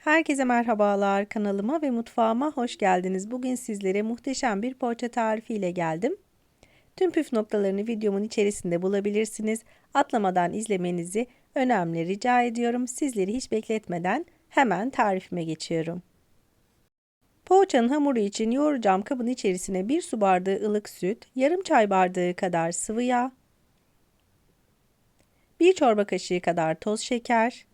Herkese merhabalar. Kanalıma ve mutfağıma hoş geldiniz. Bugün sizlere muhteşem bir poğaça tarifi ile geldim. Tüm püf noktalarını videomun içerisinde bulabilirsiniz. Atlamadan izlemenizi önemli rica ediyorum. Sizleri hiç bekletmeden hemen tarifime geçiyorum. Poğaçanın hamuru için yoğuracağım kabın içerisine 1 su bardağı ılık süt, yarım çay bardağı kadar sıvı yağ, 1 çorba kaşığı kadar toz şeker,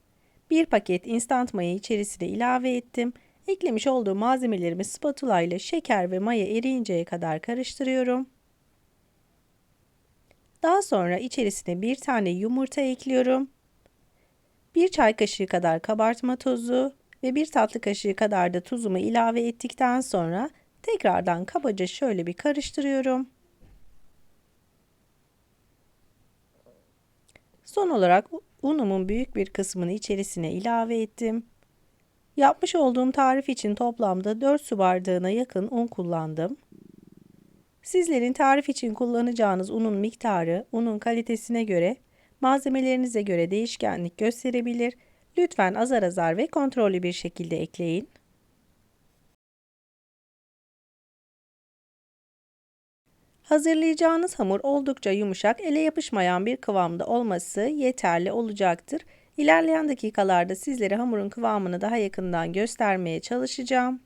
1 paket instant maya içerisine ilave ettim. Eklemiş olduğum malzemelerimi spatula ile şeker ve maya eriyinceye kadar karıştırıyorum. Daha sonra içerisine bir tane yumurta ekliyorum. 1 çay kaşığı kadar kabartma tozu ve 1 tatlı kaşığı kadar da tuzumu ilave ettikten sonra tekrardan kabaca şöyle bir karıştırıyorum. Son olarak unumun büyük bir kısmını içerisine ilave ettim. Yapmış olduğum tarif için toplamda 4 su bardağına yakın un kullandım. Sizlerin tarif için kullanacağınız unun miktarı, unun kalitesine göre, malzemelerinize göre değişkenlik gösterebilir. Lütfen azar azar ve kontrollü bir şekilde ekleyin. Hazırlayacağınız hamur oldukça yumuşak, ele yapışmayan bir kıvamda olması yeterli olacaktır. İlerleyen dakikalarda sizlere hamurun kıvamını daha yakından göstermeye çalışacağım.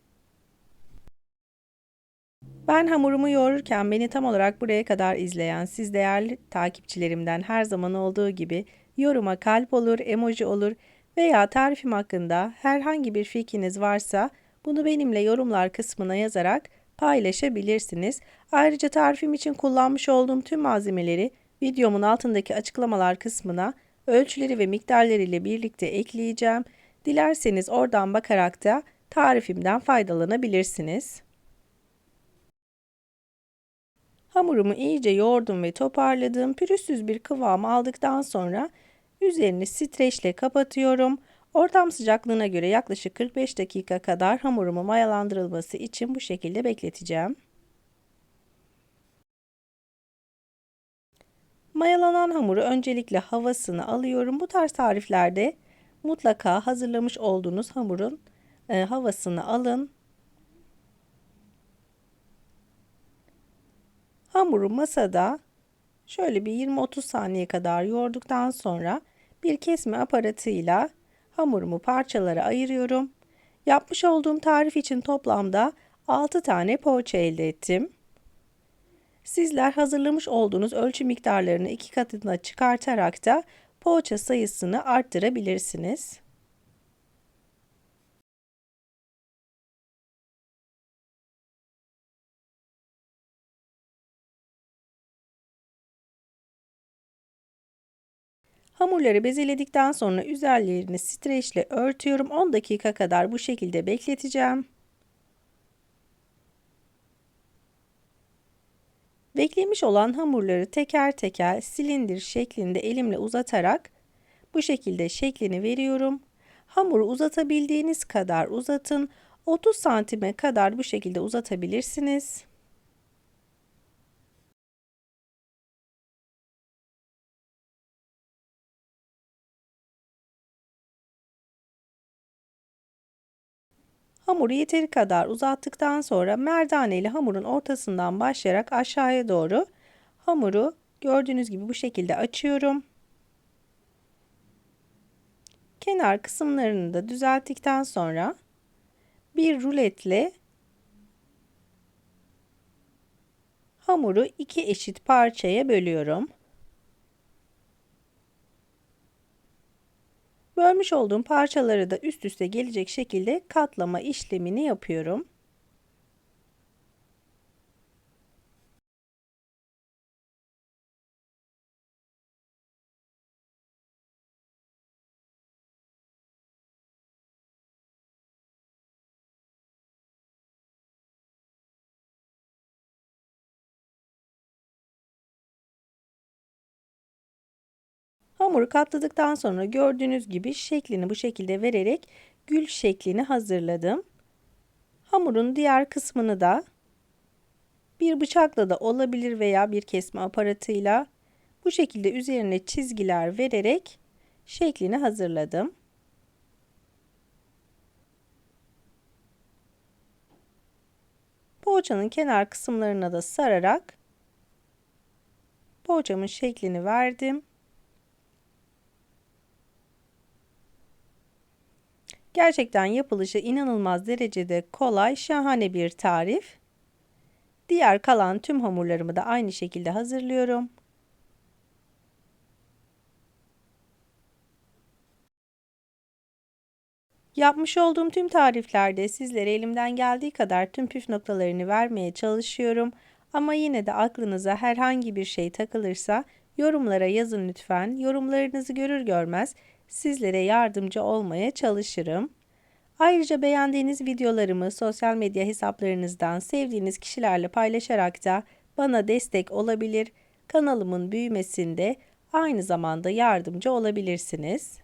Ben hamurumu yoğururken beni tam olarak buraya kadar izleyen siz değerli takipçilerimden her zaman olduğu gibi yoruma kalp olur, emoji olur veya tarifim hakkında herhangi bir fikriniz varsa bunu benimle yorumlar kısmına yazarak paylaşabilirsiniz. Ayrıca tarifim için kullanmış olduğum tüm malzemeleri videomun altındaki açıklamalar kısmına ölçüleri ve miktarları ile birlikte ekleyeceğim. Dilerseniz oradan bakarak da tarifimden faydalanabilirsiniz. Hamurumu iyice yoğurdum ve toparladım. Pürüzsüz bir kıvam aldıktan sonra üzerini streçle kapatıyorum. Ortam sıcaklığına göre yaklaşık 45 dakika kadar hamurumu mayalandırılması için bu şekilde bekleteceğim. Mayalanan hamuru öncelikle havasını alıyorum. Bu tarz tariflerde mutlaka hazırlamış olduğunuz hamurun e, havasını alın. Hamuru masada şöyle bir 20-30 saniye kadar yoğurduktan sonra bir kesme aparatıyla hamurumu parçalara ayırıyorum. Yapmış olduğum tarif için toplamda 6 tane poğaça elde ettim. Sizler hazırlamış olduğunuz ölçü miktarlarını iki katına çıkartarak da poğaça sayısını arttırabilirsiniz. Hamurları bezeledikten sonra üzerlerini streçle örtüyorum. 10 dakika kadar bu şekilde bekleteceğim. Beklemiş olan hamurları teker teker silindir şeklinde elimle uzatarak bu şekilde şeklini veriyorum. Hamuru uzatabildiğiniz kadar uzatın. 30 santime kadar bu şekilde uzatabilirsiniz. Hamuru yeteri kadar uzattıktan sonra merdane ile hamurun ortasından başlayarak aşağıya doğru hamuru gördüğünüz gibi bu şekilde açıyorum. Kenar kısımlarını da düzelttikten sonra bir ruletle hamuru iki eşit parçaya bölüyorum. Bölmüş olduğum parçaları da üst üste gelecek şekilde katlama işlemini yapıyorum. Hamuru katladıktan sonra gördüğünüz gibi şeklini bu şekilde vererek gül şeklini hazırladım. Hamurun diğer kısmını da bir bıçakla da olabilir veya bir kesme aparatıyla bu şekilde üzerine çizgiler vererek şeklini hazırladım. Poğaçanın kenar kısımlarına da sararak poğaçamın şeklini verdim. Gerçekten yapılışı inanılmaz derecede kolay, şahane bir tarif. Diğer kalan tüm hamurlarımı da aynı şekilde hazırlıyorum. Yapmış olduğum tüm tariflerde sizlere elimden geldiği kadar tüm püf noktalarını vermeye çalışıyorum. Ama yine de aklınıza herhangi bir şey takılırsa yorumlara yazın lütfen. Yorumlarınızı görür görmez sizlere yardımcı olmaya çalışırım. Ayrıca beğendiğiniz videolarımı sosyal medya hesaplarınızdan sevdiğiniz kişilerle paylaşarak da bana destek olabilir, kanalımın büyümesinde aynı zamanda yardımcı olabilirsiniz.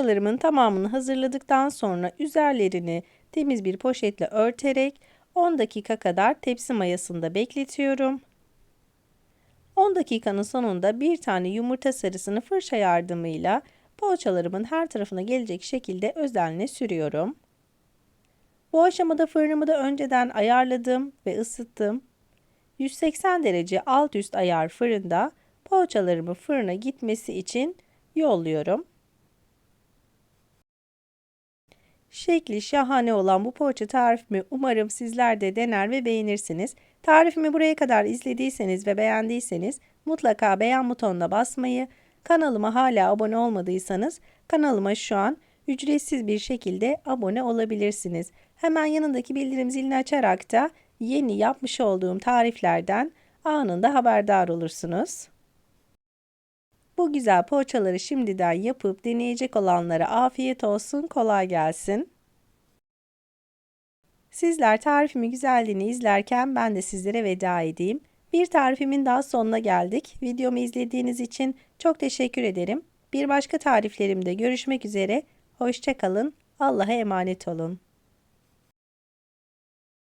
Poğaçalarımın tamamını hazırladıktan sonra üzerlerini temiz bir poşetle örterek 10 dakika kadar tepsi mayasında bekletiyorum. 10 dakikanın sonunda bir tane yumurta sarısını fırça yardımıyla poğaçalarımın her tarafına gelecek şekilde özenle sürüyorum. Bu aşamada fırınımı da önceden ayarladım ve ısıttım. 180 derece alt üst ayar fırında poğaçalarımı fırına gitmesi için yolluyorum. Şekli şahane olan bu poğaça tarifimi umarım sizler de dener ve beğenirsiniz. Tarifimi buraya kadar izlediyseniz ve beğendiyseniz mutlaka beğen butonuna basmayı, kanalıma hala abone olmadıysanız kanalıma şu an ücretsiz bir şekilde abone olabilirsiniz. Hemen yanındaki bildirim zilini açarak da yeni yapmış olduğum tariflerden anında haberdar olursunuz. Bu güzel poğaçaları şimdiden yapıp deneyecek olanlara afiyet olsun, kolay gelsin. Sizler tarifimi güzelliğini izlerken ben de sizlere veda edeyim. Bir tarifimin daha sonuna geldik. Videomu izlediğiniz için çok teşekkür ederim. Bir başka tariflerimde görüşmek üzere. Hoşçakalın. Allah'a emanet olun.